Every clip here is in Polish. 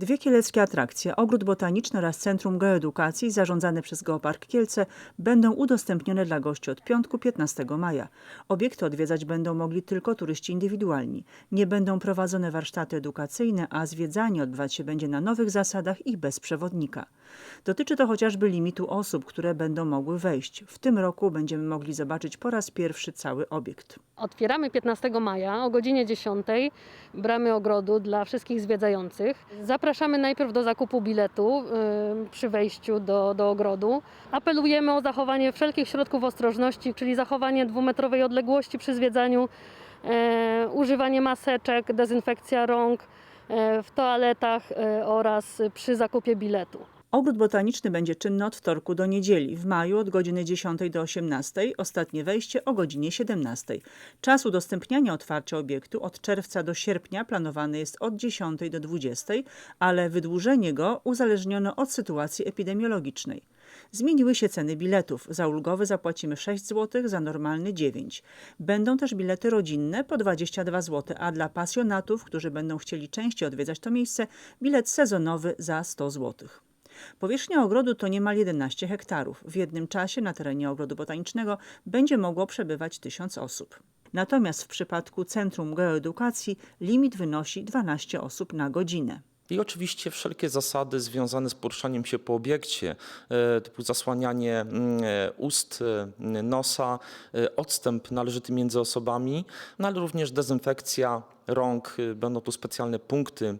Dwie kieleckie atrakcje, ogród botaniczny oraz Centrum Geoedukacji zarządzane przez Geopark Kielce będą udostępnione dla gości od piątku 15 maja. Obiekty odwiedzać będą mogli tylko turyści indywidualni. Nie będą prowadzone warsztaty edukacyjne, a zwiedzanie odbywać się będzie na nowych zasadach i bez przewodnika. Dotyczy to chociażby limitu osób, które będą mogły wejść. W tym roku będziemy mogli zobaczyć po raz pierwszy cały obiekt. Otwieramy 15 maja o godzinie 10 bramy ogrodu dla wszystkich zwiedzających. Zapraszamy najpierw do zakupu biletu y, przy wejściu do, do ogrodu. Apelujemy o zachowanie wszelkich środków ostrożności, czyli zachowanie dwumetrowej odległości przy zwiedzaniu, e, używanie maseczek, dezynfekcja rąk e, w toaletach e, oraz przy zakupie biletu. Ogród botaniczny będzie czynny od wtorku do niedzieli, w maju od godziny 10 do 18, ostatnie wejście o godzinie 17. Czas udostępniania otwarcia obiektu od czerwca do sierpnia planowany jest od 10 do 20, ale wydłużenie go uzależniono od sytuacji epidemiologicznej. Zmieniły się ceny biletów. Za ulgowy zapłacimy 6 zł, za normalny 9. Będą też bilety rodzinne po 22 zł, a dla pasjonatów, którzy będą chcieli częściej odwiedzać to miejsce, bilet sezonowy za 100 zł. Powierzchnia ogrodu to niemal 11 hektarów. W jednym czasie na terenie ogrodu botanicznego będzie mogło przebywać 1000 osób. Natomiast w przypadku Centrum Geoedukacji limit wynosi 12 osób na godzinę. I oczywiście wszelkie zasady związane z poruszaniem się po obiekcie, e, typu zasłanianie mm, e, ust, e, nosa, odstęp należyty między osobami, no ale również dezynfekcja rąk. Będą tu specjalne punkty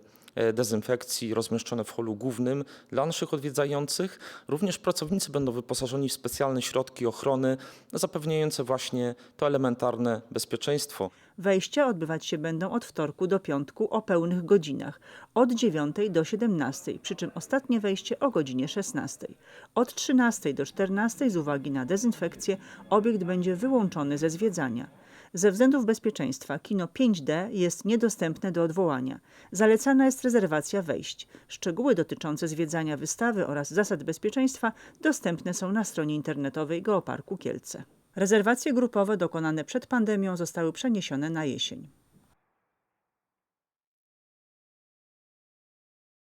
dezynfekcji rozmieszczone w holu głównym dla naszych odwiedzających. Również pracownicy będą wyposażeni w specjalne środki ochrony zapewniające właśnie to elementarne bezpieczeństwo. Wejścia odbywać się będą od wtorku do piątku o pełnych godzinach, od 9 do 17, przy czym ostatnie wejście o godzinie 16. Od 13 do 14 z uwagi na dezynfekcję obiekt będzie wyłączony ze zwiedzania. Ze względów bezpieczeństwa kino 5D jest niedostępne do odwołania. Zalecana jest rezerwacja wejść. Szczegóły dotyczące zwiedzania wystawy oraz zasad bezpieczeństwa dostępne są na stronie internetowej Geoparku Kielce. Rezerwacje grupowe dokonane przed pandemią zostały przeniesione na jesień.